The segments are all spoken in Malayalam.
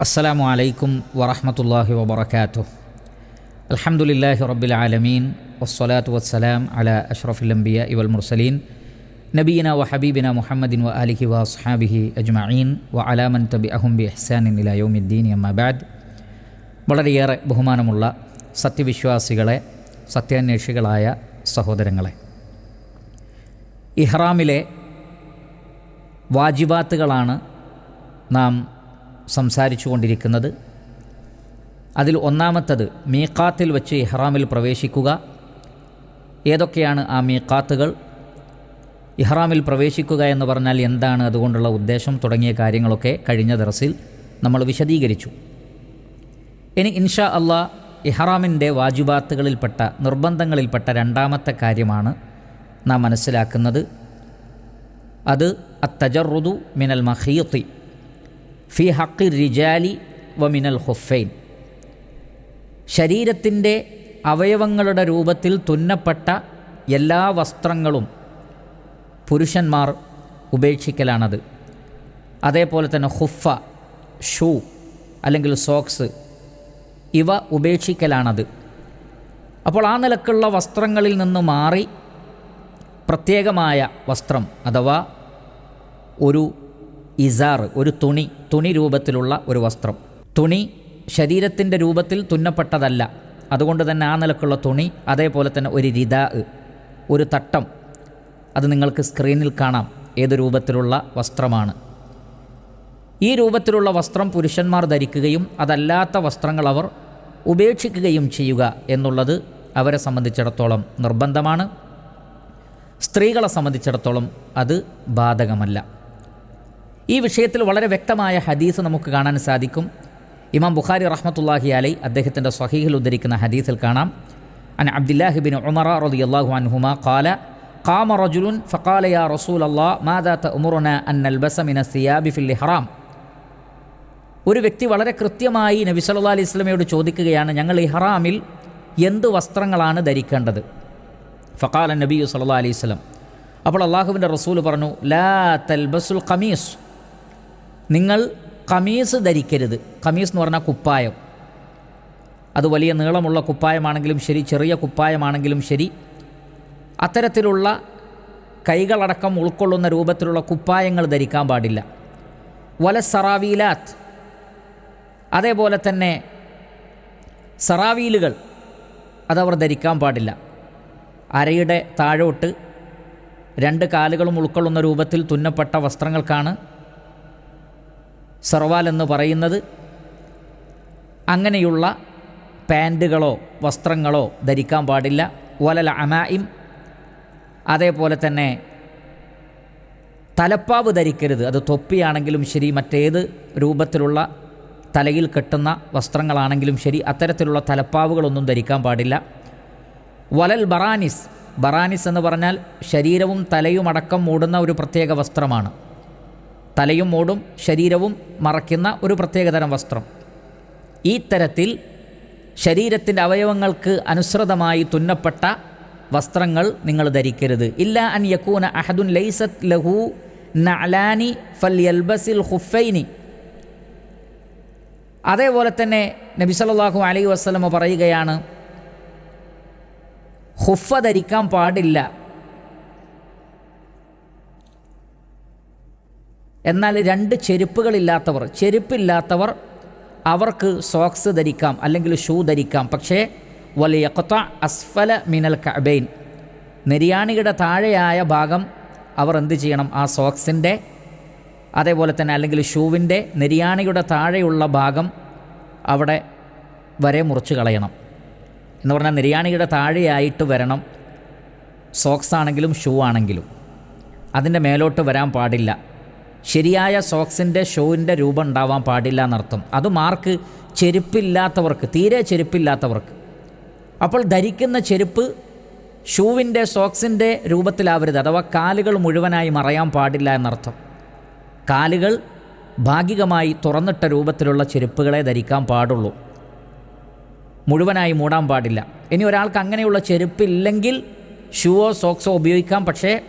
അസ്സലാമു അലൈക്കും വറഹമത്തല്ലാഹി വബർക്കാത്തു അലഹമുല്ലാഹി റബ്ബിൽ ആലമീൻ. വസ്സലാത്തു വസ്സലാം അല അഷ്റഫുൽ ഇവൽ മുർസലീൻ. നബീന വ ഹബീബിന മുഹമ്മദിൻ വ അലിഹി വ അസ്ഹാബിഹി അജ്മഈൻ. വ അലാമൻ തബി അഹും ബി ഇഹ്സാനിൻ ഇലാ അമ്മബാദ് വളരെയേറെ ബഹുമാനമുള്ള സത്യവിശ്വാസികളെ സത്യാന്വേഷികളായ സഹോദരങ്ങളെ. ഇഹ്റാമിലെ വാജിബാത്തുകളാണ് നാം സംസാരിച്ചു കൊണ്ടിരിക്കുന്നത് അതിൽ ഒന്നാമത്തത് മീക്കാത്തിൽ വെച്ച് ഇഹ്റാമിൽ പ്രവേശിക്കുക. ഏതൊക്കെയാണ് ആ മീക്കാത്തുകൾ ഇഹ്റാമിൽ പ്രവേശിക്കുക എന്ന് പറഞ്ഞാൽ എന്താണ് അതുകൊണ്ടുള്ള ഉദ്ദേശം തുടങ്ങിയ കാര്യങ്ങളൊക്കെ കഴിഞ്ഞ ദർസിൽ നമ്മൾ വിശദീകരിച്ചു. ഇനി ഇൻഷാ അള്ളാ ഇഹ്റാമിന്റെ വാജുബാത്തുകളിൽപ്പെട്ട നിർബന്ധങ്ങളിൽപ്പെട്ട രണ്ടാമത്തെ കാര്യമാണ് നാം മനസ്സിലാക്കുന്നത്. അത് അത്തജറുദു മിനൽ മഹീത്തി. ഫി ഹക്കി റിജാലി വ മിനൽ ഹുഫൈൻ ശരീരത്തിന്റെ അവയവങ്ങളുടെ രൂപത്തിൽ തുന്നപ്പെട്ട എല്ലാ വസ്ത്രങ്ങളും പുരുഷന്മാർ ഉപേക്ഷിക്കലാണത്. അതേപോലെ തന്നെ ഹുഫ ഷൂ അല്ലെങ്കിൽ സോക്സ് ഇവ ഉപേക്ഷിക്കലാണത്. അപ്പോൾ ആ നിലക്കുള്ള വസ്ത്രങ്ങളിൽ നിന്ന് മാറി പ്രത്യേകമായ വസ്ത്രം അഥവാ ഒരു ഇസാർ ഒരു തുണി തുണി രൂപത്തിലുള്ള ഒരു വസ്ത്രം. തുണി ശരീരത്തിന്റെ രൂപത്തിൽ തുന്നപ്പെട്ടതല്ല. അതുകൊണ്ട് തന്നെ ആ നിലക്കുള്ള തുണി അതേപോലെ തന്നെ ഒരു രിതാ ഒരു തട്ടം. അത് നിങ്ങൾക്ക് സ്ക്രീനിൽ കാണാം ഏത് രൂപത്തിലുള്ള വസ്ത്രമാണ്. ഈ രൂപത്തിലുള്ള വസ്ത്രം പുരുഷന്മാർ ധരിക്കുകയും അതല്ലാത്ത വസ്ത്രങ്ങൾ അവർ ഉപേക്ഷിക്കുകയും ചെയ്യുക എന്നുള്ളത് അവരെ സംബന്ധിച്ചിടത്തോളം നിർബന്ധമാണ്. സ്ത്രീകളെ സംബന്ധിച്ചിടത്തോളം അത് ബാധകമല്ല. ഈ വിഷയത്തിൽ വളരെ വ്യക്തമായ ഹദീസ് നമുക്ക് കാണാൻ സാധിക്കും ഇമാം ബുഖാരി റഹ്മത്തുല്ലാഹി അലൈ അദ്ദേഹത്തിൻ്റെ സ്വഹീഹിൽ ഉദ്ധരിക്കുന്ന ഹദീസിൽ കാണാം അൻ അബ്ദുല്ലാഹിബിൻ ഉമറ റതി അള്ളാഹു അൻഹുമ കാല قام رجل فقال يا رسول الله ماذا تأمرنا أن نلبس من الثياب في الإحرام ഒരു വ്യക്തി വളരെ കൃത്യമായി നബി സല്ലല്ലാഹു അലൈഹി വസല്ലമയോട് ചോദിക്കുകയാണ് ഞങ്ങൾ ഇഹ്റാമിൽ എന്ത് വസ്ത്രങ്ങളാണ് ധരിക്കേണ്ടത് ഫഖാല നബി സല്ലല്ലാഹു അലൈഹി വസല്ലം അപ്പോൾ അള്ളാഹുവിൻ്റെ റസൂൽ പറഞ്ഞു ലാ തൽബസുൽ ഖമീസ് നിങ്ങൾ കമീസ് ധരിക്കരുത്. കമീസ് എന്ന് പറഞ്ഞാൽ കുപ്പായം. അത് വലിയ നീളമുള്ള കുപ്പായമാണെങ്കിലും ശരി ചെറിയ കുപ്പായമാണെങ്കിലും ശരി. അത്തരത്തിലുള്ള കൈകളടക്കം ഉൾക്കൊള്ളുന്ന രൂപത്തിലുള്ള കുപ്പായങ്ങൾ ധരിക്കാൻ പാടില്ല. വല സറാവീലാത്ത്. അതേപോലെ തന്നെ സറാവീലുകൾ അതവർ ധരിക്കാൻ പാടില്ല. അരയുടെ താഴോട്ട് രണ്ട് കാലുകളും ഉൾക്കൊള്ളുന്ന രൂപത്തിൽ തുന്നപ്പെട്ട വസ്ത്രങ്ങൾക്കാണ് സർവാൽ എന്ന് പറയുന്നത് അങ്ങനെയുള്ള പാന്റുകളോ വസ്ത്രങ്ങളോ ധരിക്കാൻ പാടില്ല. വലല അമായിം അതേപോലെ തന്നെ തലപ്പാവ് ധരിക്കരുത്. അത് തൊപ്പിയാണെങ്കിലും ശരി മറ്റേത് രൂപത്തിലുള്ള തലയിൽ കെട്ടുന്ന വസ്ത്രങ്ങളാണെങ്കിലും ശരി അത്തരത്തിലുള്ള തലപ്പാവുകളൊന്നും ധരിക്കാൻ പാടില്ല. വലൽ ബറാനിസ് ബറാനിസ് എന്ന് പറഞ്ഞാൽ ശരീരവും തലയും അടക്കം മൂടുന്ന ഒരു പ്രത്യേക വസ്ത്രമാണ്. തലയും മൂടും ശരീരവും മറയ്ക്കുന്ന ഒരു പ്രത്യേകതരം വസ്ത്രം. ഈ തരത്തിൽ ശരീരത്തിന്റെ അവയവങ്ങൾക്ക് അനുസൃതമായി തുന്നപ്പെട്ട വസ്ത്രങ്ങൾ നിങ്ങൾ ധരിക്കരുത്. ഇല്ല അൻ യക്കൂന അഹദുൻ ലൈസത് ലഹു നഅലാനി ഫൽ യൽബസിൽ ഹുഫൈനി അതേപോലെ തന്നെ നബി സല്ലല്ലാഹു അലൈഹി വസ്ലമ പറയുകയാണ് ഹുഫ ധരിക്കാൻ പാടില്ല എന്നാൽ രണ്ട് ചെരുപ്പുകളില്ലാത്തവർ ചെരുപ്പില്ലാത്തവർ അവർക്ക് സോക്സ് ധരിക്കാം അല്ലെങ്കിൽ ഷൂ ധരിക്കാം. പക്ഷേ വലിയ അസ്ഫല മിനൽ കബൈൻ നെരിയാണിയുടെ താഴെയായ ഭാഗം അവർ എന്ത് ചെയ്യണം? ആ സോക്സിന്റെ അതേപോലെ തന്നെ അല്ലെങ്കിൽ ഷൂവിന്റെ നെരിയാണിയുടെ താഴെയുള്ള ഭാഗം അവിടെ വരെ മുറിച്ച് കളയണം. എന്ന് പറഞ്ഞാൽ നിര്യാണിയുടെ താഴെയായിട്ട് വരണം. സോക്സ് ആണെങ്കിലും ഷൂ ആണെങ്കിലും. അതിന്റെ മേലോട്ട് വരാൻ പാടില്ല. ശരിയായ സോക്സിന്റെ ഷൂവിന്റെ രൂപം ഉണ്ടാവാൻ പാടില്ല എന്നർത്ഥം. അത് മാർക്ക് ചെരുപ്പില്ലാത്തവർക്ക് തീരെ ചെരുപ്പില്ലാത്തവർക്ക്. അപ്പോൾ ധരിക്കുന്ന ചെരുപ്പ് ഷൂവിന്റെ സോക്സിന്റെ രൂപത്തിലാവരുത് അഥവാ കാലുകൾ മുഴുവനായി മറയാൻ പാടില്ല എന്നർത്ഥം. കാലുകൾ ഭാഗികമായി തുറന്നിട്ട രൂപത്തിലുള്ള ചെരുപ്പുകളെ ധരിക്കാൻ പാടുള്ളൂ. മുഴുവനായി മൂടാൻ പാടില്ല. ഇനി ഒരാൾക്ക് അങ്ങനെയുള്ള ചെരുപ്പില്ലെങ്കിൽ ഷൂവോ സോക്സോ ഉപയോഗിക്കാം. പക്ഷേ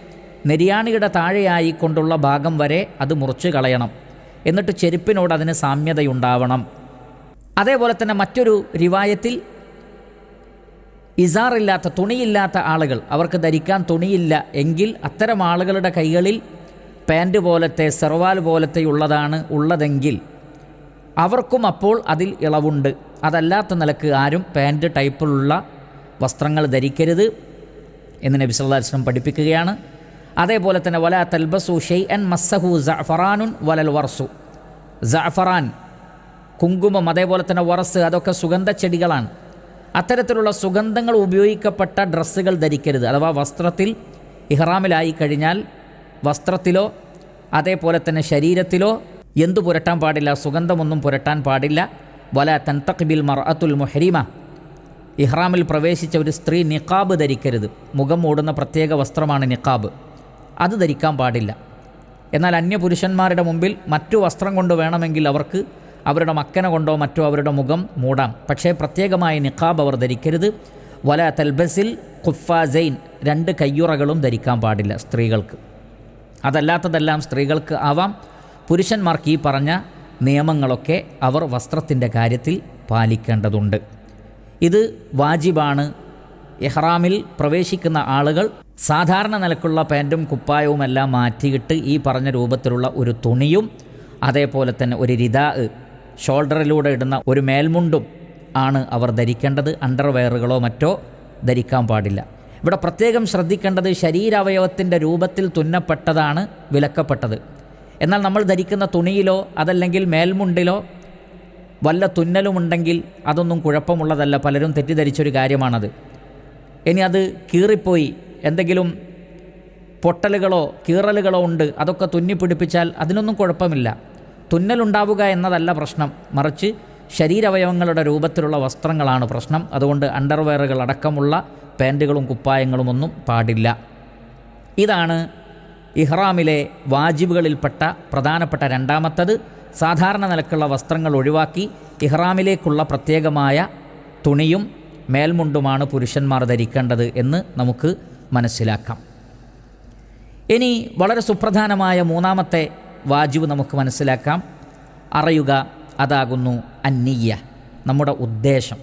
നെരിയാണിയുടെ താഴെയായി കൊണ്ടുള്ള ഭാഗം വരെ അത് മുറിച്ച് കളയണം. എന്നിട്ട് ചെരുപ്പിനോട് അതിന് സാമ്യതയുണ്ടാവണം. അതേപോലെ തന്നെ മറ്റൊരു റിവായത്തിൽ ഇസാറില്ലാത്ത തുണിയില്ലാത്ത ആളുകൾ. അവർക്ക് ധരിക്കാൻ തുണിയില്ല എങ്കിൽ അത്തരം ആളുകളുടെ കൈകളിൽ പാന്റ് പോലത്തെ സെർവാൽ പോലത്തെയുള്ളതാണ് ഉള്ളതെങ്കിൽ അവർക്കും അപ്പോൾ അതിൽ ഇളവുണ്ട്. അതല്ലാത്ത നിലയ്ക്ക് ആരും പാന്റ് ടൈപ്പിലുള്ള വസ്ത്രങ്ങൾ ധരിക്കരുത് എന്ന് നബി സല്ലല്ലാഹു അലൈഹി വസല്ലം പഠിപ്പിക്കുകയാണ്. അതേപോലെ തന്നെ വല തൽബസു ഷെയ് അൻ മസ്സഹു ജഫറാനുൻ വലൽ വർസു ജഫറാൻ കുങ്കുമം അതേപോലെ തന്നെ വറസ് അതൊക്കെ സുഗന്ധ ചെടികളാണ്. അത്തരത്തിലുള്ള സുഗന്ധങ്ങൾ ഉപയോഗിക്കപ്പെട്ട ഡ്രസ്സുകൾ ധരിക്കരുത്. അഥവാ വസ്ത്രത്തിൽ ഇഹ്റാമിലായി കഴിഞ്ഞാൽ വസ്ത്രത്തിലോ അതേപോലെ തന്നെ ശരീരത്തിലോ എന്തു പുരട്ടാൻ പാടില്ല സുഗന്ധമൊന്നും പുരട്ടാൻ പാടില്ല. വല തൻതഖ്ബിൽ മർഅത്തുൽ മുഹരിമ. ഇഹ്റാമിൽ പ്രവേശിച്ച ഒരു സ്ത്രീ നിഖാബ് ധരിക്കരുത്. മുഖം മൂടുന്ന പ്രത്യേക വസ്ത്രമാണ് നിഖാബ്. അത് ധരിക്കാൻ പാടില്ല. എന്നാൽ അന്യപുരുഷന്മാരുടെ മുമ്പിൽ മറ്റു വസ്ത്രം കൊണ്ട് വേണമെങ്കിൽ അവർക്ക് അവരുടെ മക്കനെ കൊണ്ടോ മറ്റോ അവരുടെ മുഖം മൂടാം. പക്ഷേ പ്രത്യേകമായ നിഖാബ് അവർ ധരിക്കരുത്. വല തൽബസിൽ ഖുഫാസൈൻ രണ്ട് കയ്യുറകളും ധരിക്കാൻ പാടില്ല സ്ത്രീകൾക്ക്. അതല്ലാത്തതെല്ലാം സ്ത്രീകൾക്ക് ആവാം. പുരുഷന്മാർക്ക് ഈ പറഞ്ഞ നിയമങ്ങളൊക്കെ അവർ വസ്ത്രത്തിന്റെ കാര്യത്തിൽ പാലിക്കേണ്ടതുണ്ട്. ഇത് വാജിബാണ്. എഹ്റാമിൽ പ്രവേശിക്കുന്ന ആളുകൾ സാധാരണ നിലക്കുള്ള പാന്റും കുപ്പായവും എല്ലാം മാറ്റിയിട്ട് ഈ പറഞ്ഞ രൂപത്തിലുള്ള ഒരു തുണിയും അതേപോലെ തന്നെ ഒരു രിതാ ഷോൾഡറിലൂടെ ഇടുന്ന ഒരു മേൽമുണ്ടും ആണ് അവർ ധരിക്കേണ്ടത്. അണ്ടർവെയറുകളോ മറ്റോ ധരിക്കാൻ പാടില്ല. ഇവിടെ പ്രത്യേകം ശ്രദ്ധിക്കേണ്ടത് ശരീരാവയവത്തിന്റെ രൂപത്തിൽ തുന്നപ്പെട്ടതാണ് വിലക്കപ്പെട്ടത്. എന്നാൽ നമ്മൾ ധരിക്കുന്ന തുണിയിലോ അതല്ലെങ്കിൽ മേൽമുണ്ടിലോ വല്ല തുന്നലുമുണ്ടെങ്കിൽ അതൊന്നും കുഴപ്പമുള്ളതല്ല. പലരും തെറ്റിദ്ധരിച്ചൊരു കാര്യമാണത്. ഇനി അത് കീറിപ്പോയി എന്തെങ്കിലും പൊട്ടലുകളോ കീറലുകളോ ഉണ്ട് അതൊക്കെ തുന്നിപ്പിടിപ്പിച്ചാൽ അതിനൊന്നും കുഴപ്പമില്ല. തുന്നലുണ്ടാവുക എന്നതല്ല പ്രശ്നം. മറിച്ച് ശരീരവയവങ്ങളുടെ രൂപത്തിലുള്ള വസ്ത്രങ്ങളാണ് പ്രശ്നം. അതുകൊണ്ട് അണ്ടർവെയറുകൾ അടക്കമുള്ള പാന്റുകളും കുപ്പായങ്ങളും ഒന്നും പാടില്ല. ഇതാണ് ഇഹ്റാമിലെ വാജിബുകളിൽപ്പെട്ട പ്രധാനപ്പെട്ട രണ്ടാമത്തത്. സാധാരണ നിലക്കുള്ള വസ്ത്രങ്ങൾ ഒഴിവാക്കി ഇഹ്റാമിലേക്കുള്ള പ്രത്യേകമായ തുണിയും മേൽമുണ്ടുമാണ് പുരുഷന്മാർ ധരിക്കേണ്ടത് എന്ന് നമുക്ക് മനസ്സിലാക്കാം. ഇനി വളരെ സുപ്രധാനമായ മൂന്നാമത്തെ വാജിബ് നമുക്ക് മനസ്സിലാക്കാം. അറിയുക അതാകുന്നു അന്നീയ നമ്മുടെ ഉദ്ദേശം.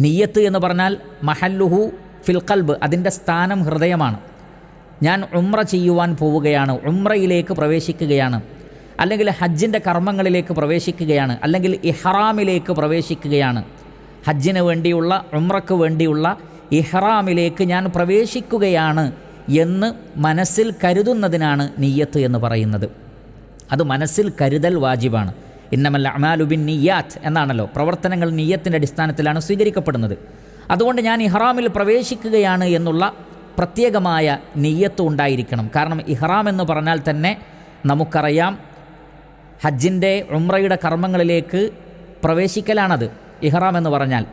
നീയത്ത് എന്ന് പറഞ്ഞാൽ മഹല്ലുഹു ഫിൽ കൽബ് അതിന്റെ സ്ഥാനം ഹൃദയമാണ്. ഞാൻ ഉമ്ര ചെയ്യുവാൻ പോവുകയാണ് ഉമ്രയിലേക്ക് പ്രവേശിക്കുകയാണ് അല്ലെങ്കിൽ ഹജ്ജിന്റെ കർമ്മങ്ങളിലേക്ക് പ്രവേശിക്കുകയാണ് അല്ലെങ്കിൽ ഇഹ്റാമിലേക്ക് പ്രവേശിക്കുകയാണ്. ഹജ്ജിന് വേണ്ടിയുള്ള ഉമ്രക്ക് വേണ്ടിയുള്ള ഇഹ്റാമിലേക്ക് ഞാൻ പ്രവേശിക്കുകയാണ് എന്ന് മനസ്സിൽ കരുതുന്നതിനാണ് നീയത്ത് എന്ന് പറയുന്നത്. അത് മനസ്സിൽ കരുതൽ വാജിബാണ്. ഇന്നമല്ല അമാലുബിൻ നിയാത്ത് എന്നാണല്ലോ. പ്രവർത്തനങ്ങൾ നീയത്തിന്റെ അടിസ്ഥാനത്തിലാണ് സ്വീകരിക്കപ്പെടുന്നത്. അതുകൊണ്ട് ഞാൻ ഇഹ്റാമിൽ പ്രവേശിക്കുകയാണ് എന്നുള്ള പ്രത്യേകമായ നെയ്യത്ത് ഉണ്ടായിരിക്കണം. കാരണം ഇഹ്റാം എന്ന് പറഞ്ഞാൽ തന്നെ നമുക്കറിയാം ഹജ്ജിന്റെ ഉമ്രയുടെ കർമ്മങ്ങളിലേക്ക് പ്രവേശിക്കലാണത്. ഇഹ്റാം എന്ന് പറഞ്ഞാൽ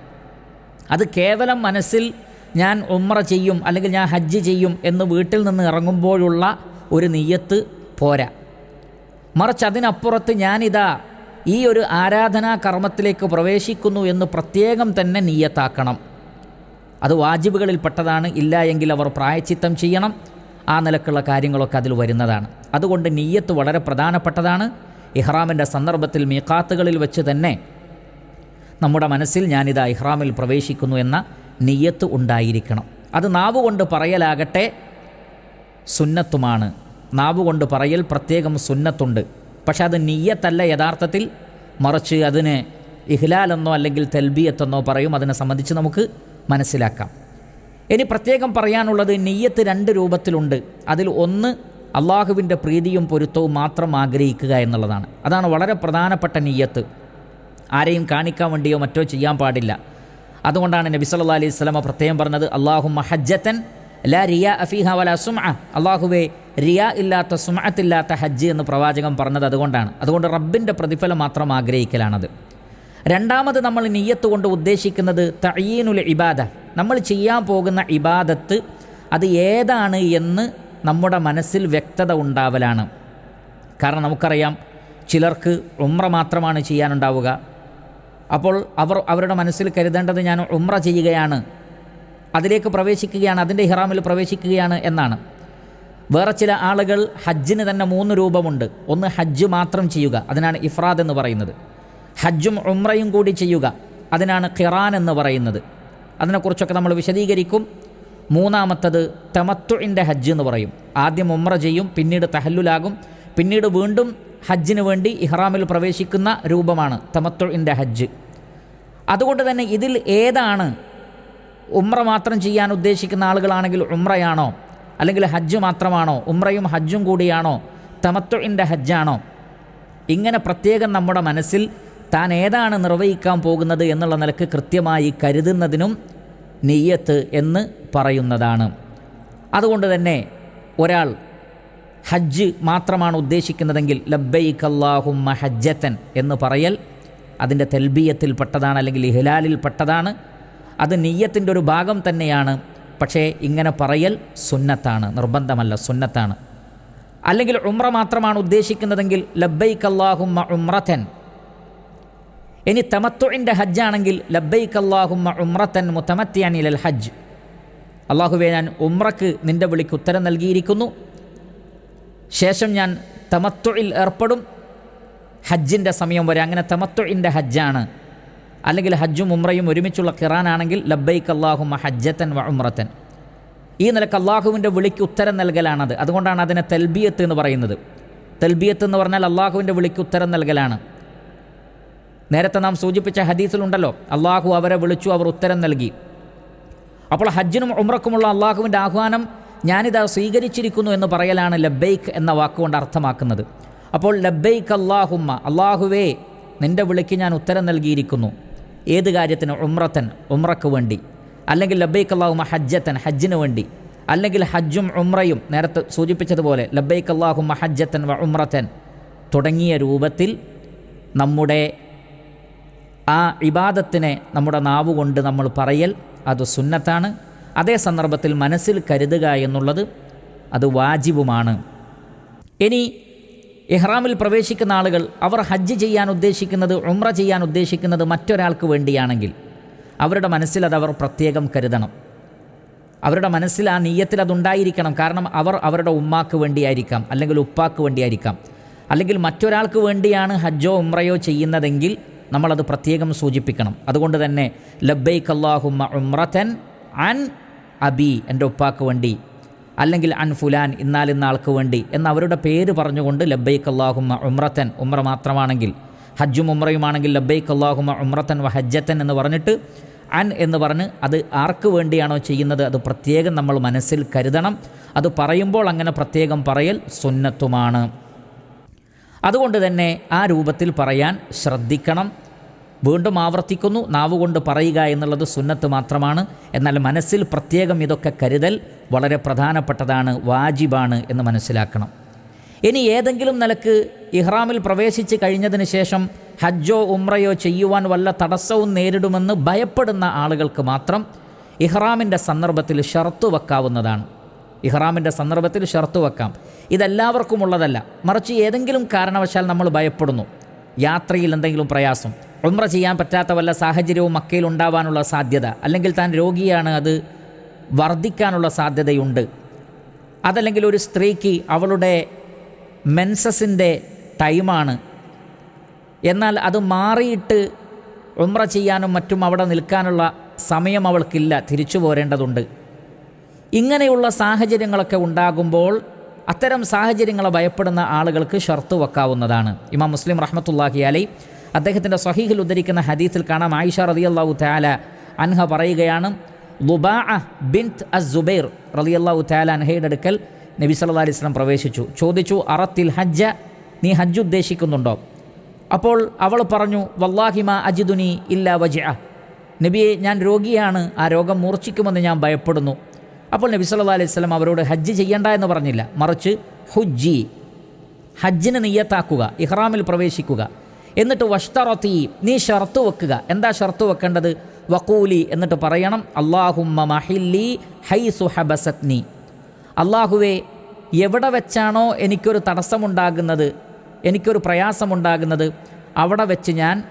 അത് കേവലം മനസ്സിൽ ഞാൻ ഉമ്ര ചെയ്യും അല്ലെങ്കിൽ ഞാൻ ഹജ്ജ് ചെയ്യും എന്ന് വീട്ടിൽ നിന്ന് ഇറങ്ങുമ്പോഴുള്ള ഒരു നെയ്യത്ത് പോരാ. മറിച്ച് അതിനപ്പുറത്ത് ഞാനിതാ ഈ ഒരു ആരാധനാ കർമ്മത്തിലേക്ക് പ്രവേശിക്കുന്നു എന്ന് പ്രത്യേകം തന്നെ നീയത്താക്കണം അത് വാജിബുകളിൽപ്പെട്ടതാണ് ഇല്ല എങ്കിൽ അവർ പ്രായച്ചിത്തം ചെയ്യണം. ആ നിലക്കുള്ള കാര്യങ്ങളൊക്കെ അതിൽ വരുന്നതാണ്. അതുകൊണ്ട് നീയത്ത് വളരെ പ്രധാനപ്പെട്ടതാണ്. ഇഹ്റാമിന്റെ സന്ദർഭത്തിൽ മീക്കാത്തുകളിൽ വെച്ച് തന്നെ നമ്മുടെ മനസ്സിൽ ഞാനിതാ ഇഹ്റാമിൽ പ്രവേശിക്കുന്നു എന്ന നീയത്ത് ഉണ്ടായിരിക്കണം. അത് നാവുകൊണ്ട് പറയലാകട്ടെ സുന്നത്തുമാണ്. നാവുകൊണ്ട് പറയൽ പ്രത്യേകം സുന്നത്തുണ്ട്. പക്ഷെ അത് നീയത്തല്ല യഥാർത്ഥത്തിൽ. മറിച്ച് അതിന് ഇഹ്ലാലെന്നോ അല്ലെങ്കിൽ തെൽബിയത്തെന്നോ പറയും. അതിനെ സംബന്ധിച്ച് നമുക്ക് മനസ്സിലാക്കാം. ഇനി പ്രത്യേകം പറയാനുള്ളത് നെയ്യത്ത് രണ്ട് രൂപത്തിലുണ്ട്. അതിൽ ഒന്ന് അള്ളാഹുവിന്റെ പ്രീതിയും പൊരുത്തവും മാത്രം ആഗ്രഹിക്കുക എന്നുള്ളതാണ്. അതാണ് വളരെ പ്രധാനപ്പെട്ട നെയ്യത്ത് ആരെയും കാണിക്കാൻ വേണ്ടിയോ മറ്റോ ചെയ്യാൻ പാടില്ല. അതുകൊണ്ടാണ് നബി സല്ലാ അലൈഹി സ്വലമ പ്രത്യേകം പറഞ്ഞത് അള്ളാഹു മഹജ്ജത്തൻ ലാ റിയ അഫീഹ വല സുമ അള്ളാഹുവെ റിയ ഇല്ലാത്ത സുമത്തില്ലാത്ത ഹജ്ജ് എന്ന് പ്രവാചകൻ പറഞ്ഞത് അതുകൊണ്ടാണ്. അതുകൊണ്ട് റബ്ബിന്റെ പ്രതിഫലം മാത്രം ആഗ്രഹിക്കലാണത്. രണ്ടാമത് നമ്മൾ നീയത്ത് കൊണ്ട് ഉദ്ദേശിക്കുന്നത് തയ്യീനുൽ ഇബാദ. നമ്മൾ ചെയ്യാൻ പോകുന്ന ഇബാദത്ത് അത് ഏതാണ് എന്ന് നമ്മുടെ മനസ്സിൽ വ്യക്തത ഉണ്ടാവലാണ്. കാരണം നമുക്കറിയാം ചിലർക്ക് ഉമ്ര മാത്രമാണ് ചെയ്യാനുണ്ടാവുക. അപ്പോൾ അവർ അവരുടെ മനസ്സിൽ കരുതേണ്ടത് ഞാൻ ഉമ്ര ചെയ്യുകയാണ്. അതിലേക്ക് പ്രവേശിക്കുകയാണ് അതിന്റെ ഹിറാമിൽ പ്രവേശിക്കുകയാണ് എന്നാണ്. വേറെ ചില ആളുകൾ ഹജ്ജിന് തന്നെ മൂന്ന് രൂപമുണ്ട്. ഒന്ന് ഹജ്ജ് മാത്രം ചെയ്യുക അതിനാണ് ഇഫ്രാദ് എന്ന് പറയുന്നത്. ഹജ്ജും ഉമ്രയും കൂടി ചെയ്യുക അതിനാണ് ഖിറാൻ എന്ന് പറയുന്നത്. അതിനെക്കുറിച്ചൊക്കെ നമ്മൾ വിശദീകരിക്കും. മൂന്നാമത്തത് തമത്തുഇന്റെ ഹജ്ജ് എന്ന് പറയും. ആദ്യം ഉമ്ര ചെയ്യും പിന്നീട് തഹല്ലുലാകും. പിന്നീട് വീണ്ടും ഹജ്ജിന് വേണ്ടി ഇഹ്റാമിൽ പ്രവേശിക്കുന്ന രൂപമാണ് തമത്തുഇന്റെ ഹജ്ജ്. അതുകൊണ്ട് തന്നെ ഇതിൽ ഏതാണ് ഉമ്ര മാത്രം ചെയ്യാൻ ഉദ്ദേശിക്കുന്ന ആളുകളാണെങ്കിൽ ഉമ്രയാണോ അല്ലെങ്കിൽ ഹജ്ജ് മാത്രമാണോ? ഉമ്രയും ഹജ്ജും കൂടിയാണോ? തമത്തുഇന്റെ ഹജ്ജാണോ? ഇങ്ങനെ പ്രത്യേകം നമ്മുടെ മനസ്സിൽ താൻ ഏതാണ് നിർവഹിക്കാൻ പോകുന്നത് എന്നുള്ള നിലയ്ക്ക് കൃത്യമായി കരുതുന്നതിനും നെയ്യത്ത് എന്ന് പറയുന്നതാണ്. അതുകൊണ്ട് തന്നെ ഒരാൾ ഹജ്ജ് മാത്രമാണ് ഉദ്ദേശിക്കുന്നതെങ്കിൽ ലബ്ബൈക്ക് അല്ലാഹുമ്മ ഹജ്ജത്തൻ എന്ന് പറയൽ അതിന്റെ തെൽബിയത്തിൽപ്പെട്ടതാണ് അല്ലെങ്കിൽ ഇഹ്ലാലിൽ പെട്ടതാണ്. അത് നെയ്യത്തിന്റെ ഒരു ഭാഗം തന്നെയാണ്. പക്ഷേ ഇങ്ങനെ പറയൽ സുന്നത്താണ് നിർബന്ധമല്ല സുന്നത്താണ്. അല്ലെങ്കിൽ ഉമ്ര മാത്രമാണ് ഉദ്ദേശിക്കുന്നതെങ്കിൽ ലബ്ബൈക്ക് അല്ലാഹുമ്മ ഉമ്രത്തൻ ഇനി തമത്തുഇന്റെ ഹജ്ജാണെങ്കിൽ ലബ്ബൈക്ക് അല്ലാഹുമ്മ ഉമ്രത്തൻ മുത്തമത്തിയാൻ ഇലൽ ഹജ്ജ്. അള്ളാഹുവേ ഞാൻ ഉമ്രക്ക് നിന്റെ വിളിക്ക് ഉത്തരം നൽകിയിരിക്കുന്നു. ശേഷം ഞാൻ തമത്തൊഴിൽ ഏർപ്പെടും. ഹജ്ജിന്റെ സമയം വരെ. അങ്ങനെ തമത്തൊഴിന്റെ ഹജ്ജാണ്. അല്ലെങ്കിൽ ഹജ്ജും ഉമ്രയും ഒരുമിച്ചുള്ള ഖിറാനാണെങ്കിൽ ലബ്ബൈക്ക് അള്ളാഹു ഹജ്ജത്തൻ വ ഉമ്രത്തൻ ഈ നിലയ്ക്ക് അള്ളാഹുവിന്റെ വിളിക്ക് ഉത്തരം നൽകലാണത്. അതുകൊണ്ടാണ് അതിനെ തൽബിയത്ത് എന്ന് പറയുന്നത്. തൽബിയത്ത് എന്ന് പറഞ്ഞാൽ അള്ളാഹുവിന്റെ വിളിക്ക് ഉത്തരം നൽകലാണ്. നേരത്തെ നാം സൂചിപ്പിച്ച ഹദീസിലുണ്ടല്ലോ അള്ളാഹു അവരെ വിളിച്ചു അവർ ഉത്തരം നൽകി. അപ്പോൾ ഹജ്ജിനും ഉമ്രക്കുമുള്ള അള്ളാഹുവിന്റെ ആഹ്വാനം ഞാനിത് സ്വീകരിച്ചിരിക്കുന്നു എന്ന് പറയലാണ് ലബ്ബൈക്ക് എന്ന വാക്കുകൊണ്ട് അർത്ഥമാക്കുന്നത്. അപ്പോൾ ലബ്ബൈക്ക് അള്ളാഹുമ്മ അള്ളാഹുവേ നിന്റെ വിളിക്ക് ഞാൻ ഉത്തരം നൽകിയിരിക്കുന്നു. ഏത് കാര്യത്തിന്? ഉമ്രത്തൻ ഉമ്രക്ക് വേണ്ടി. അല്ലെങ്കിൽ ലബ്ബൈക്ക് അള്ളാഹുമ്മ ഹജ്ജത്തൻ ഹജ്ജിന് വേണ്ടി. അല്ലെങ്കിൽ ഹജ്ജും ഉമ്രയും നേരത്തെ സൂചിപ്പിച്ചതുപോലെ ലബ്ബൈക്ക് അള്ളാഹുമ്മ ഹജ്ജത്തൻ വ ഉമ്രത്തൻ തുടങ്ങിയ രൂപത്തിൽ നമ്മുടെ ആ ഇബാദത്തിനെ നമ്മുടെ നാവുകൊണ്ട് നമ്മൾ പറയൽ അത് സുന്നത്താണ്. അതേ സന്ദർഭത്തിൽ മനസ്സിൽ കരുതുക എന്നുള്ളത് അത് വാജിബുമാണ്. ഇനി ഇഹ്റാമിൽ പ്രവേശിക്കുന്ന ആളുകൾ അവർ ഹജ്ജ് ചെയ്യാൻ ഉദ്ദേശിക്കുന്നത് ഉമ്ര ചെയ്യാൻ ഉദ്ദേശിക്കുന്നത് മറ്റൊരാൾക്ക് വേണ്ടിയാണെങ്കിൽ അവരുടെ മനസ്സിൽ അത് അവർ പ്രത്യേകം കരുതണം. അവരുടെ മനസ്സിൽ ആ നീയത്തിൽ അതുണ്ടായിരിക്കണം കാരണം അവർ അവരുടെ ഉമ്മാക്ക് വേണ്ടിയായിരിക്കാം അല്ലെങ്കിൽ ഉപ്പാക്ക് വേണ്ടിയായിരിക്കാം. അല്ലെങ്കിൽ മറ്റൊരാൾക്ക് വേണ്ടിയാണ് ഹജ്ജോ ഉമ്രയോ ചെയ്യുന്നതെങ്കിൽ നമ്മളത് പ്രത്യേകം സൂചിപ്പിക്കണം. അതുകൊണ്ട് തന്നെ ലബ്ബൈക്ക് അള്ളാഹുമ്മ ഉമ്രത്തൻ അൻ അബി എന്റെ ഉപ്പാക്ക് വേണ്ടി അല്ലെങ്കിൽ അൻ ഫുലാൻ ഇന്നാലിന്ന ആൾക്ക് വേണ്ടി എന്ന് അവരുടെ പേര് പറഞ്ഞുകൊണ്ട് ലബ്ബൈക്ക് അള്ളാഹുമ ഉമ്രത്തൻ ഉമ്ര മാത്രമാണെങ്കിൽ ഹജ്ജും ഉമ്രയുമാണെങ്കിൽ ലബ്ബൈക്ക് അള്ളാഹുമ ഉമ്രത്തൻ വ ഹജ്ജത്തൻ എന്ന് പറഞ്ഞിട്ട് അൻ എന്ന് പറഞ്ഞ് അത് ആർക്ക് വേണ്ടിയാണോ ചെയ്യുന്നത് അത് പ്രത്യേകം നമ്മൾ മനസ്സിൽ കരുതണം. അത് പറയുമ്പോൾ അങ്ങനെ പ്രത്യേകം പറയൽ സുന്നത്തുമാണ്. അതുകൊണ്ട് തന്നെ ആ രൂപത്തിൽ പറയാൻ ശ്രദ്ധിക്കണം. വീണ്ടും ആവർത്തിക്കുന്നു. നാവുകൊണ്ട് പറയുക എന്നുള്ളത് സുന്നത്ത് മാത്രമാണ്. എന്നാൽ മനസ്സിൽ പ്രത്യേകം ഇതൊക്കെ കരുതൽ വളരെ പ്രധാനപ്പെട്ടതാണ് വാജിബാണ് എന്ന് മനസ്സിലാക്കണം. ഇനി ഏതെങ്കിലും നിലയ്ക്ക് ഇഹ്റാമിൽ പ്രവേശിച്ച് കഴിഞ്ഞതിന് ശേഷം ഹജ്ജോ ഉമ്രയോ ചെയ്യുവാൻ വല്ല തടസ്സവും നേരിടുമെന്ന് ഭയപ്പെടുന്ന ആളുകൾക്ക് മാത്രം ഇഹ്റാമിന്റെ സന്ദർഭത്തിൽ ഷർത്ത് വെക്കാവുന്നതാണ്. ഇഹ്റാമിന്റെ സന്ദർഭത്തിൽ ഷർത്ത് വെക്കാം. ഇതെല്ലാവർക്കും ഉള്ളതല്ല മറിച്ച് ഏതെങ്കിലും കാരണവശാൽ നമ്മൾ ഭയപ്പെടുന്നു. യാത്രയിൽ എന്തെങ്കിലും പ്രയാസം. ഉമ്ര ചെയ്യാൻ പറ്റാത്ത വല്ല സാഹചര്യവും മക്കയിൽ ഉണ്ടാവാനുള്ള സാധ്യത അല്ലെങ്കിൽ താൻ രോഗിയാണ് അത് വർദ്ധിക്കാനുള്ള സാധ്യതയുണ്ട്. അതല്ലെങ്കിൽ ഒരു സ്ത്രീക്ക് അവളുടെ മെൻസസിന്റെ ടൈമാണ്. എന്നാൽ അത് മാറിയിട്ട് ഉമ്ര ചെയ്യാനും മറ്റും അവിടെ നിൽക്കാനുള്ള സമയം അവൾക്കില്ല തിരിച്ചു പോരേണ്ടതുണ്ട്. ഇങ്ങനെയുള്ള സാഹചര്യങ്ങളൊക്കെ ഉണ്ടാകുമ്പോൾ അത്തരം സാഹചര്യങ്ങളെ ഭയപ്പെടുന്ന ആളുകൾക്ക് ഷർത്ത് വെക്കാവുന്നതാണ്. ഇമാം മുസ്ലിം റഹ്മത്തുല്ലാഹി അലൈ അദ്ദേഹത്തിന്റെ സഹീഹിൽ ഉദ്ധരിക്കുന്ന ഹദീസിൽ കാണാം. ആയിഷ റളിയല്ലാഹു തആല അൻഹ പറയുകയാണ് ലുബാ ബിൻത് അസുബൈർ റളിയല്ലാഹു തആല അൻഹയുടെ അടുക്കൽ നബി സല്ലാ അലൈഹി വസല്ലം പ്രവേശിച്ചു. ചോദിച്ചു അറത്തിൽ ഹജ്ജ നീ ഹജ്ജ് ഉദ്ദേശിക്കുന്നുണ്ടോ? അപ്പോൾ അവൾ പറഞ്ഞു വല്ലാഹിമ അജിദുനി ഇല്ല വജ നബിയെ ഞാൻ രോഗിയാണ്. ആ രോഗം മൂർച്ഛിക്കുമെന്ന് ഞാൻ ഭയപ്പെടുന്നു. അപ്പോൾ നബി സല്ലാ അലൈഹി സ്വലം അവരോട് ഹജ്ജ് ചെയ്യണ്ട എന്ന് പറഞ്ഞില്ല. മറിച്ച് ഹുജ്ജി ഹജ്ജിന് നെയ്യത്താക്കുക ഇഹ്റാമിൽ പ്രവേശിക്കുക. എന്നിട്ട് വഷ്തറത്തി നീ ഷർത്ത് വെക്കുക. എന്താ ഷർത്ത് വെക്കേണ്ടത്? വക്കൂലി എന്നിട്ട് പറയണം അള്ളാഹുമ്മ മഹില്ലി ഹൈ ഹബസത്നി. അള്ളാഹുവെ എവിടെ വെച്ചാണോ എനിക്കൊരു തടസ്സമുണ്ടാകുന്നത് എനിക്കൊരു പ്രയാസമുണ്ടാകുന്നത് അവിടെ വെച്ച് ഞാൻ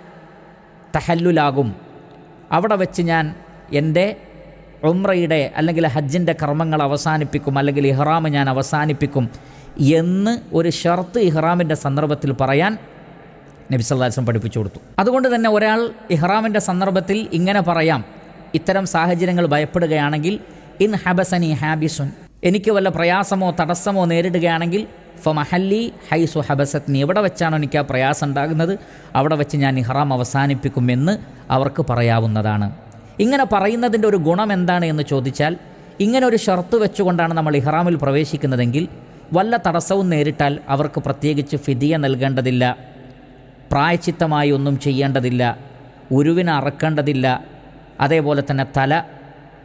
തഹല്ലുലാകും. അവിടെ വെച്ച് ഞാൻ എന്റെ ഉംറയുടെ അല്ലെങ്കിൽ ഹജ്ജിന്റെ കർമ്മങ്ങൾ അവസാനിപ്പിക്കും അല്ലെങ്കിൽ ഇഹ്റാം ഞാൻ അവസാനിപ്പിക്കും എന്ന് ഒരു ഷർത്ത് ഇഹ്റാമിന്റെ സന്ദർഭത്തിൽ പറയാൻ നബി സല്ലാസ്ലം പഠിപ്പിച്ചു കൊടുത്തു. അതുകൊണ്ട് തന്നെ ഒരാൾ ഇഹ്റാമിന്റെ സന്ദർഭത്തിൽ ഇങ്ങനെ പറയാം ഇത്തരം സാഹചര്യങ്ങൾ ഭയപ്പെടുകയാണെങ്കിൽ ഇൻ ഹബസനി ഹാബിസുൻ എനിക്ക് വല്ല പ്രയാസമോ തടസ്സമോ നേരിടുകയാണെങ്കിൽ ഫമഹല്ലി ഹൈസു ഹബസത്നി എവിടെ വെച്ചാണോ എനിക്ക് ആ പ്രയാസം ഉണ്ടാകുന്നത്? അവിടെ വെച്ച് ഞാൻ ഇഹ്റാം അവസാനിപ്പിക്കുമെന്ന് അവർക്ക് പറയാവുന്നതാണ്. ഇങ്ങനെ പറയുന്നതിന്റെ ഒരു ഗുണം എന്താണ് എന്ന് ചോദിച്ചാൽ ഇങ്ങനെ ഒരു ഷർത്ത് വെച്ചുകൊണ്ടാണ് നമ്മൾ ഇഹ്റാമിൽ പ്രവേശിക്കുന്നതെങ്കിൽ വല്ല തടസ്സവും നേരിട്ടാൽ അവർക്ക് പ്രത്യേകിച്ച് ഫിദിയ നൽകേണ്ടതില്ല. പ്രായച്ചിത്തമായി ഒന്നും ചെയ്യേണ്ടതില്ല ഉരുവിന് അറക്കേണ്ടതില്ല അതേപോലെ തന്നെ തല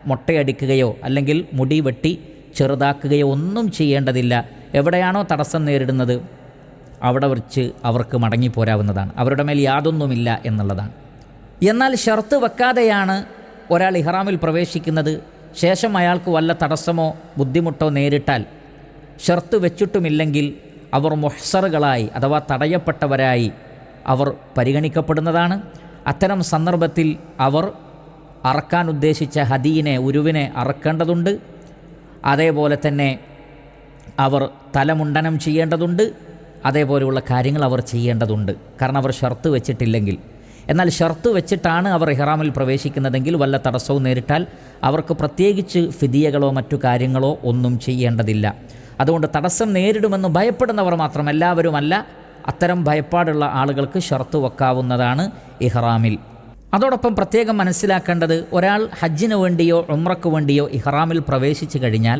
മുട്ടയടിക്കുകയോ അല്ലെങ്കിൽ മുടി വെട്ടി ചെറുതാക്കുകയോ ഒന്നും ചെയ്യേണ്ടതില്ല. എവിടെയാണോ തടസ്സം നേരിടുന്നത് അവിടെ വെച്ച് അവർക്ക് മടങ്ങിപ്പോരാവുന്നതാണ് അവരുടെ മേൽ യാതൊന്നുമില്ല എന്നുള്ളതാണ്. എന്നാൽ ഷർത്ത് വെക്കാതെയാണ് ഒരാൾ ഇഹ്റാമിൽ പ്രവേശിക്കുന്നത്. ശേഷം അയാൾക്ക് വല്ല തടസ്സമോ ബുദ്ധിമുട്ടോ നേരിട്ടാൽ ഷർത്ത് വെച്ചിട്ടുമില്ലെങ്കിൽ അവർ മൊഹ്സറുകളായി അഥവാ തടയപ്പെട്ടവരായി അവർ പരിഗണിക്കപ്പെടുന്നതാണ്. അത്തരം സന്ദർഭത്തിൽ അവർ അറക്കാൻ ഉദ്ദേശിച്ച ഹദീനെ ഉരുവിനെ അറക്കേണ്ടതുണ്ട്. അതേപോലെ തന്നെ അവർ തലമുണ്ടനം ചെയ്യേണ്ടതുണ്ട്. അതേപോലെയുള്ള കാര്യങ്ങൾ അവർ ചെയ്യേണ്ടതുണ്ട്. കാരണം അവർ ഷർത്ത് വെച്ചിട്ടില്ലെങ്കിൽ. എന്നാൽ ഷർത്ത് വെച്ചിട്ടാണ് അവർ ഇഹ്റാമിൽ പ്രവേശിക്കുന്നതെങ്കിൽ വല്ല തടസ്സവും നേരിട്ടാൽ അവർക്ക് പ്രത്യേകിച്ച് ഫിദിയകളോ മറ്റു കാര്യങ്ങളോ ഒന്നും ചെയ്യേണ്ടതില്ല. അതുകൊണ്ട് തടസ്സം നേരിടുമെന്ന് ഭയപ്പെടുന്നവർ മാത്രം എല്ലാവരുമല്ല അത്തരം ഭയപ്പാടുള്ള ആളുകൾക്ക് ഷർത്ത് വെക്കാവുന്നതാണ് ഇഹ്റാമിൽ. അതോടൊപ്പം പ്രത്യേകം മനസ്സിലാക്കേണ്ടത് ഒരാൾ ഹജ്ജിന് വേണ്ടിയോ ഉമ്രക്ക് വേണ്ടിയോ ഇഹ്റാമിൽ പ്രവേശിച്ചു കഴിഞ്ഞാൽ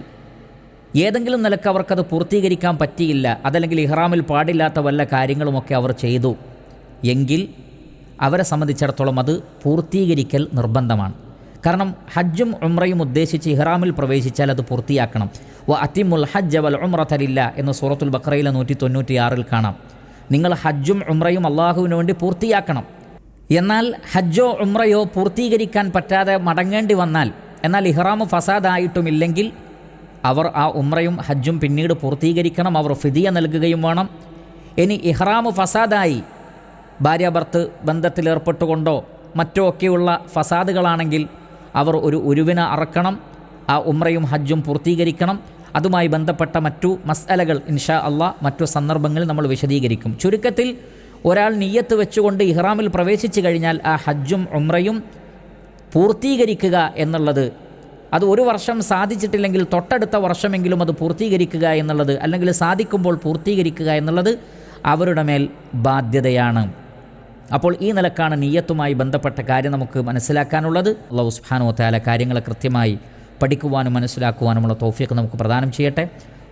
ഏതെങ്കിലും നിലയ്ക്ക് അവർക്കത് പൂർത്തീകരിക്കാൻ പറ്റിയില്ല അതല്ലെങ്കിൽ ഇഹ്റാമിൽ പാടില്ലാത്ത വല്ല കാര്യങ്ങളുമൊക്കെ അവർ ചെയ്തു. എങ്കിൽ അവരെ സംബന്ധിച്ചിടത്തോളം അത് പൂർത്തീകരിക്കൽ നിർബന്ധമാണ്. കാരണം ഹജ്ജും ഉമ്രയും ഉദ്ദേശിച്ച് ഇഹ്റാമിൽ പ്രവേശിച്ചാൽ അത് പൂർത്തിയാക്കണം. വ അത്തിമുൽ ഹജ്ജ് വൽ ഉമ്രത്തലില്ല എന്ന് സൂറത്തുൽ ബക്രയിലെ നൂറ്റി തൊണ്ണൂറ്റിയാറിൽ കാണാം. നിങ്ങൾ ഹജ്ജും ഉമ്രയും അള്ളാഹുവിന് വേണ്ടി പൂർത്തിയാക്കണം. എന്നാൽ ഹജ്ജോ ഉമ്രയോ പൂർത്തീകരിക്കാൻ പറ്റാതെ മടങ്ങേണ്ടി വന്നാൽ എന്നാൽ ഇഹ്റാം ഫസാദായിട്ടുമില്ലെങ്കിൽ അവർ ആ ഉമ്രയും ഹജ്ജും പിന്നീട് പൂർത്തീകരിക്കണം അവർ ഫിദിയ നൽകുകയും വേണം. ഇനി ഇഹ്റാമ് ഫസാദായി ഭാര്യ ഭർത്ത് ബന്ധത്തിലേർപ്പെട്ടുകൊണ്ടോ മറ്റോ ഒക്കെയുള്ള ഫസാദുകളാണെങ്കിൽ അവർ ഒരു ഉരുവിനെ അറക്കണം ആ ഉമ്രയും ഹജ്ജും പൂർത്തീകരിക്കണം. അതുമായി ബന്ധപ്പെട്ട മറ്റു മസ്അലകൾ ഇൻഷാ അള്ളാഹ് മറ്റു സന്ദർഭങ്ങളിൽ നമ്മൾ വിശദീകരിക്കും. ചുരുക്കത്തിൽ ഒരാൾ നീയത്ത് വെച്ചുകൊണ്ട് ഇഹ്റാമിൽ പ്രവേശിച്ചു കഴിഞ്ഞാൽ ആ ഹജ്ജും ഉമ്രയും പൂർത്തീകരിക്കുക എന്നുള്ളത് അത് ഒരു വർഷം സാധിച്ചിട്ടില്ലെങ്കിൽ തൊട്ടടുത്ത വർഷമെങ്കിലും അത് പൂർത്തീകരിക്കുക എന്നുള്ളത് അല്ലെങ്കിൽ സാധിക്കുമ്പോൾ പൂർത്തീകരിക്കുക എന്നുള്ളത് അവരുടെ മേൽ ബാധ്യതയാണ്. അപ്പോൾ ഈ നിലക്കാണ് നീയത്തുമായി ബന്ധപ്പെട്ട കാര്യം നമുക്ക് മനസ്സിലാക്കാനുള്ളത്. അള്ളാഹു തആല കാര്യങ്ങളെ കൃത്യമായി പഠിക്കുവാനും മനസ്സിലാക്കുവാനുമുള്ള തോഫിയൊക്കെ നമുക്ക് പ്രദാനം ചെയ്യട്ടെ.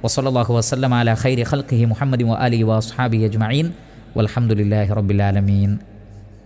വസല്ലാഹു വസ്ലം അല ഖൈരി ഖൽഖി മുഹമ്മദി അലി വസ്ഹാബി അജ്മീൻ വലഹമുല്ലാഹി റബ്ബിലാലമീൻ